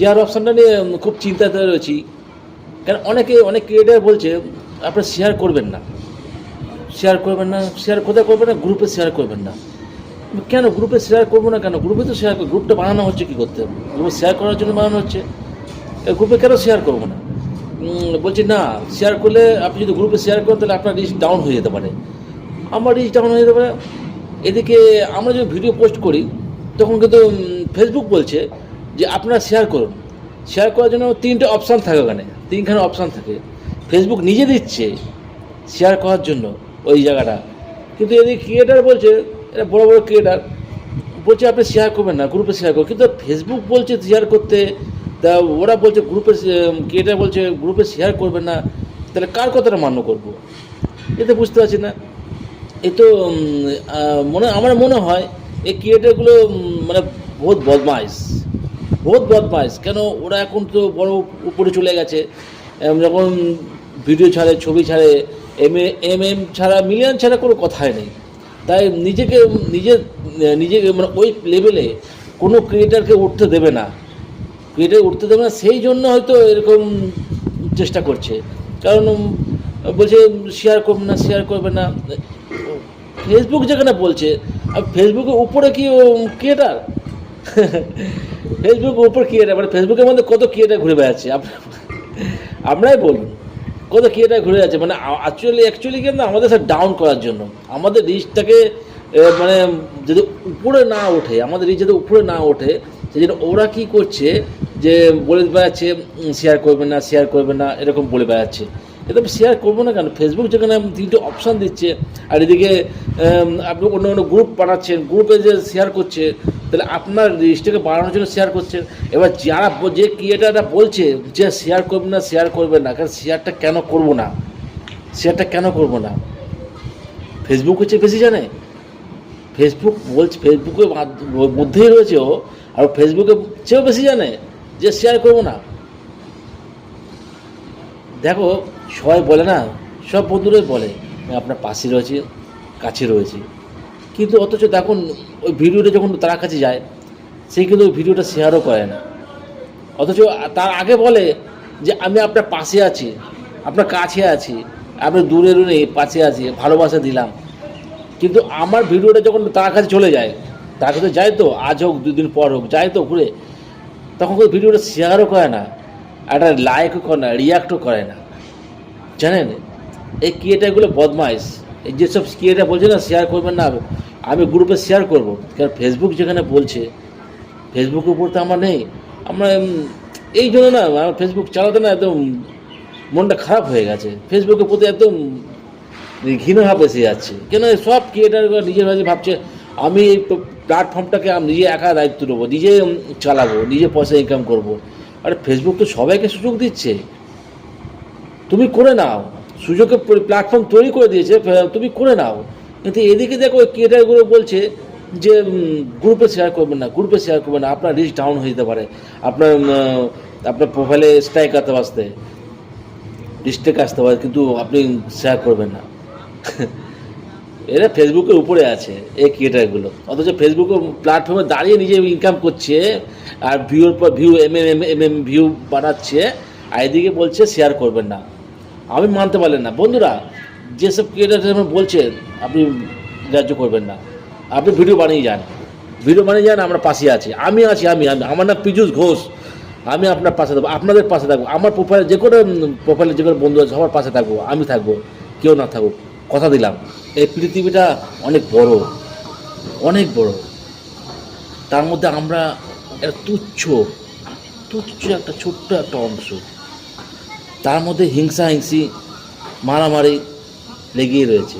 Share অপশানটা নিয়ে খুব চিন্তাতে রয়েছি। কারণ অনেকে, অনেক ক্রিয়েটার বলছে, আপনারা শেয়ার করবেন না। শেয়ার করবেন না শেয়ার কোথায় করবেন না? গ্রুপে শেয়ার করবেন না। কেন গ্রুপে শেয়ার করব না কেন? গ্রুপে তো শেয়ার গ্রুপটা বানানো হচ্ছে কী করতে? গ্রুপে শেয়ার করার জন্য বানানো হচ্ছে। গ্রুপে কেন শেয়ার করব না? বলছি না শেয়ার করলে আপনি যদি গ্রুপে শেয়ার করেন, তাহলে আপনার রিচ ডাউন হয়ে যেতে পারে। আমার রিচ ডাউন হয়ে যেতে পারে। এদিকে আমরা যদি ভিডিও পোস্ট করি, তখন কিন্তু ফেসবুক বলছে যে আপনারা শেয়ার করুন। শেয়ার করার জন্য তিনটে অপশান থাকে ওখানে। তিনখানে অপশান থাকে। ফেসবুক নিজে দিচ্ছে শেয়ার করার জন্য ওই জায়গাটা। কিন্তু এদিকে ক্রিয়েটার বলছে, এটা বড় বড় ক্রিয়েটার বলছে আপনি শেয়ার করবেন না গ্রুপে শেয়ার করুন। কিন্তু ফেসবুক বলছে শেয়ার করতে, তা ওরা বলছে গ্রুপে ক্রিয়েটার বলছে গ্রুপে শেয়ার করবেন না, তাহলে কার কথাটা মান্য করব? এতে বুঝতে পারছি না। এ তো মনে, আমার মনে হয়, এই ক্রিয়েটারগুলো মানে বহুত বদমাইশ। বহুত বদমাইশ। কেন ওরা এখন তো বড় উপরে চলে গেছে। যখন ভিডিও ছাড়ে, ছবি ছাড়ে, এম এম এম ছাড়া, মিলিয়ন ছাড়া কোনো কথাই নেই। তাই নিজেকে নিজের নিজেকে মানে ওই লেভেলে কোনো ক্রিয়েটারকে উঠতে দেবে না। ক্রিয়েটার উঠতে দেবে না, সেই জন্য হয়তো এরকম চেষ্টা করছে। কারণ, বলছে শেয়ার করবে না শেয়ার করবে না। ফেসবুক যেখানে বলছে, আর ফেসবুকের উপরে কি ক্রিয়েটার ফেসবুকের উপর ক্রিয়েটার মানে ফেসবুকের মধ্যে কত ক্রিয়েটার ঘুরে বেড়াচ্ছে? আমরাই বলুন কত ক্রিয়েটার ঘুরে যাচ্ছে? মানে অ্যাকচুয়ালি অ্যাকচুয়ালি কিন্তু আমাদের সাথে ডাউন করার জন্য। আমাদের রিচটাকে মানে যদি উপরে না ওঠে, আমাদের রিচ যদি উপরে না ওঠে সেই জন্য ওরা কী করছে যে বলে বেড়াচ্ছে শেয়ার করবে না শেয়ার করবে না, এরকম বলে বেড়াচ্ছে। এটা শেয়ার করব না কেন? ফেসবুক যেখানে তিনটে অপশান দিচ্ছে, আর এদিকে আপনি অন্য অন্য গ্রুপ বানাচ্ছেন গ্রুপে যে শেয়ার করছে, তাহলে আপনার রিচটাকে বাড়ানোর জন্য শেয়ার করছেন। এবার যারা যে ক্রিয়েটাররা বলছে যে শেয়ার করবে না শেয়ার করবে না, কারণ শেয়ারটা কেন করব না? শেয়ারটা কেন করব না? ফেসবুক হচ্ছে বেশি জানে। ফেসবুক বলছে ফেসবুকের মধ্যেই রয়েছে ও, আর ফেসবুকে চেয়েও বেশি জানে যে শেয়ার করব না। দেখো সবাই বলে না, সব বন্ধুরাই বলে আমি আপনার পাশে রয়েছে কাছে রয়েছে। কিন্তু অথচ দেখুন, ওই ভিডিওটা যখন তার কাছে যায়, সে কিন্তু ওই ভিডিওটা শেয়ারও করে না। অথচ তার আগে বলে যে, আমি আপনার পাশে আছি, আপনার কাছে আছি, আপনি দূরে দূরে পাশে আছি, ভালোবাসা দিলাম। কিন্তু আমার ভিডিওটা যখন তার কাছে চলে যায়, তার কাছে যায় তো, আজ হোক, দুদিন পর হোক, যায় তো ঘুরে, তখন ভিডিওটা শেয়ারও করে না, একটা লাইকও করে না রিয়াক্টও করে না। জানেন? এই ক্রিয়েটারগুলো বদমাইশ। এই যেসব ক্রিয়েটার বলছে না শেয়ার করবেন না, আমি গ্রুপে শেয়ার করব। কারণ ফেসবুক যেখানে বলছে ফেসবুকের উপর তো আমার নেই। আমরা এই জন্য না আমার ফেসবুক চালাতে না একদম মনটা খারাপ হয়ে গেছে। ফেসবুকের প্রতি একদম ঘৃণাভাব এসে যাচ্ছে। কেন সব ক্রিয়েটার নিজের ভাবে ভাবছে, আমি এই প্ল্যাটফর্মটাকে আমি নিজে একা দায়িত্ব নেব, নিজে চালাবো, নিজে পয়সা ইনকাম করব। আরে ফেসবুক তো সবাইকে সুযোগ দিচ্ছে। তুমি করে নাও। সুযোগের প্ল্যাটফর্ম তৈরি করে দিয়েছে তুমি করে নাও। কিন্তু এদিকে দেখো ক্রিয়েটারগুলো বলছে যে গ্রুপে শেয়ার করবেন না গ্রুপে শেয়ার করবেন না, আপনার রিস্ক ডাউন হয়ে যেতে পারে। আপনার আপনার প্রোফাইলে স্ট্রাইক আসতে আসতে ডিস্ট্রিক্ট আসতে পারে, কিন্তু আপনি শেয়ার করবেন না। এরা ফেসবুকের উপরে আছে, এই ক্রিয়েটারগুলো অথচ ফেসবুকের প্ল্যাটফর্মে দাঁড়িয়ে নিজে ইনকাম করছে, আর ভিউর পর view M M M M view বানাচ্ছে, আর এদিকে বলছে শেয়ার করবেন না। আমি মানতে পারলেন না। বন্ধুরা, যেসব ক্রিয়েটার বলছেন আপনি গ্রাহ্য করবেন না। আপনি ভিডিও বানিয়ে যান। ভিডিও বানিয়ে যান, আমরা পাশে আছি। আমি আছি, আমি আমি। আমার নাম পীযুষ ঘোষ। আমি আপনার পাশে থাকব। আপনাদের পাশে থাকব। আমার প্রোফাইলে যে কোনো প্রোফাইলে যে কোনো বন্ধু আছে, সবার পাশে থাকব। আমি থাকব, কেউ না থাকুক। কথা দিলাম। এই পৃথিবীটা অনেক বড়। অনেক বড়। তার মধ্যে আমরা একটা তুচ্ছ তুচ্ছ একটা ছোট্ট একটা অংশ। তার মধ্যে হিংসা হিংসি, মারামারি লেগেই রয়েছে।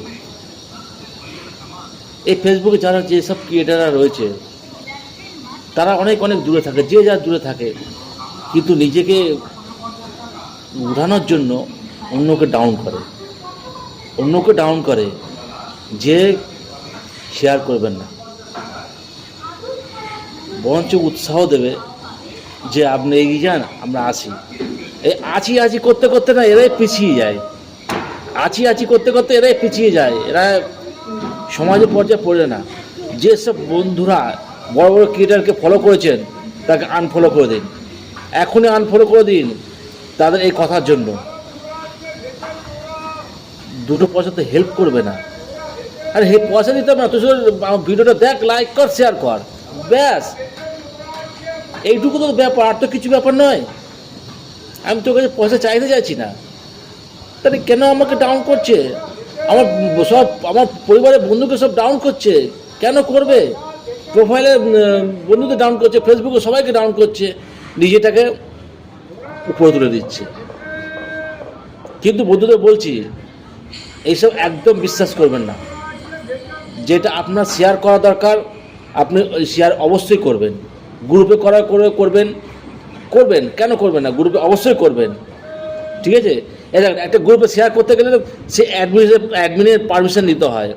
এই ফেসবুকে যারা যেসব ক্রিয়েটাররা রয়েছে, তারা অনেক অনেক দূরে থাকে, যে যার দূরে থাকে, কিন্তু নিজেকে উঠানোর জন্য অন্যকে ডাউন করে। অন্যকে ডাউন করে, যে শেয়ার করবেন না। বরঞ্চ উৎসাহ দেবে যে আপনি এগিয়ে যান, আমরা আসি। আছি আছি করতে করতে না এরাই পিছিয়ে যায়। আছি আছি করতে করতে এরাই পিছিয়ে যায়। এরা সমাজের পর্যায়ে পড়ে না। যেসব বন্ধুরা বড় বড় ক্রিয়েটারকে ফলো করেছেন, তাকে আনফলো করে দিন। এখনই আনফলো করে দিন তাদের এই কথার জন্য। দুটো পয়সা তো হেল্প করবে না। আরে হে পয়সা দিতে না, তুই ভিডিওটা দেখ লাইক কর শেয়ার কর। ব্যাস। এইটুকু তো ব্যাপার, আর তো কিছু ব্যাপার নয়। আমি তোর কাছে পয়সা চাইতে চাইছি না। তাহলে কেন আমাকে ডাউন করছে? আমার সব, আমার পরিবারের বন্ধুকে সব ডাউন করছে। কেন করবে? প্রোফাইলে বন্ধুদের ডাউন করছে ফেসবুকে সবাইকে ডাউন করছে। নিজেটাকে উপরে তুলে দিচ্ছে। কিন্তু বন্ধুদের বলছি, এইসব একদম বিশ্বাস করবেন না। যেটা আপনার শেয়ার করা দরকার, আপনি শেয়ার অবশ্যই করবেন। গ্রুপে করা, করে করবেন। করবেন? কেন করবেন না? গ্রুপে অবশ্যই করবেন। ঠিক আছে? একটা গ্রুপে শেয়ার করতে গেলে সে অ্যাডমিনের অ্যাডমিনের পারমিশন নিতে হয়।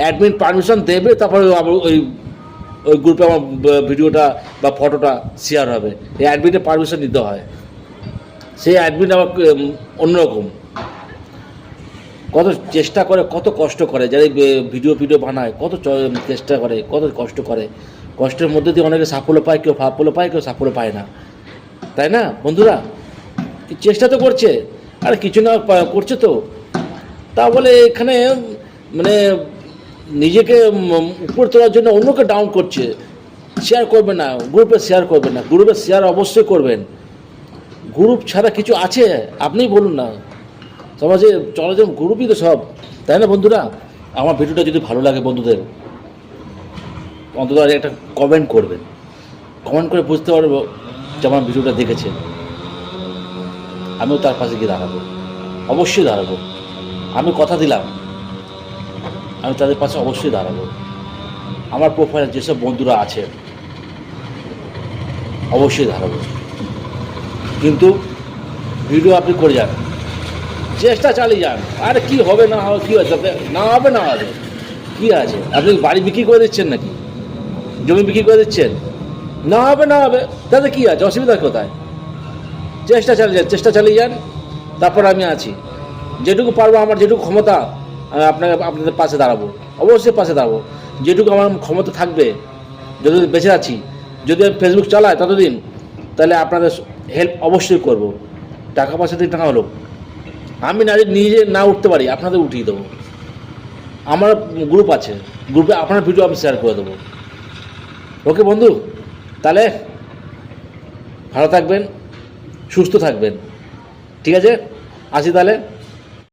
অ্যাডমিন পারমিশন দেবে, তারপরে ওই ওই গ্রুপে আমার ভিডিওটা বা ফটোটা শেয়ার হবে। এই অ্যাডমিনের পারমিশন নিতে হয়। সেই অ্যাডমিন আমার অন্যরকম। কত চেষ্টা করে, কত কষ্ট করে। যারা ভিডিও ভিডিও বানায়, কত চেষ্টা করে, কত কষ্ট করে। কষ্টের মধ্যে দিয়ে অনেকে সাফল্য পায়, কেউ সাফল্য পায়, কেউ সাফল্য পায় না। তাই না, বন্ধুরা? চেষ্টা তো করছে, আর কিছু না করছে তো। তা বলে এখানে মানে নিজেকে উপর তোলার জন্য অন্যকে ডাউন করছে। শেয়ার করবেন না গ্রুপে শেয়ার করবেন না। গ্রুপে শেয়ার অবশ্যই করবেন। গ্রুপ ছাড়া কিছু আছে? আপনিই বলুন না। সমাজে চলাচল গ্রুপই তো সব। তাই না, বন্ধুরা? আমার ভিডিওটা যদি ভালো লাগে বন্ধুদের, অন্তত একটা কমেন্ট করবেন। কমেন্ট করে বুঝতে পারব যে আমার ভিডিওটা দেখেছেন আমিও তার পাশে গিয়ে দাঁড়াবো। অবশ্যই দাঁড়াবো। আমি কথা দিলাম, আমি তাদের পাশে অবশ্যই দাঁড়াবো। আমার প্রোফাইলে যেসব বন্ধুরা আছে, অবশ্যই দাঁড়াবো। কিন্তু ভিডিও আপনি করে যান। চেষ্টা চালিয়ে যান। আরে কি হবে, না হবে, কী আছে? না হবে না হবে। কী আছে? আপনি বাড়ি বিক্রি করে দিচ্ছেন নাকি? জমি বিক্রি করে দিচ্ছেন? না হবে না হবে। তাতে কী আছে? অসুবিধা কোথায়? চেষ্টা চালিয়ে যান, চেষ্টা চালিয়ে যান, তারপর আমি আছি। যেটুকু পারব আমার, যেটুকু ক্ষমতা, আমি আপনাকে, আপনাদের পাশে দাঁড়াবো। অবশ্যই পাশে দাঁড়াবো। যেটুকু আমার ক্ষমতা থাকবে, যতদিন বেঁচে আছি, যদি আমি ফেসবুক চালাই ততদিন, তাহলে আপনাদের হেল্প অবশ্যই করব। টাকা পয়সা দিয়ে টাকা হলো। আমি না যদি নিজে না উঠতে পারি, আপনাদের উঠিয়ে দেবো। আমার গ্রুপ আছে। গ্রুপে আপনার ভিডিও আমি শেয়ার করে দেবো। ওকে বন্ধু? তাহলে ভালো থাকবেন সুস্থ থাকবেন। ঠিক আছে? আসি তাহলে।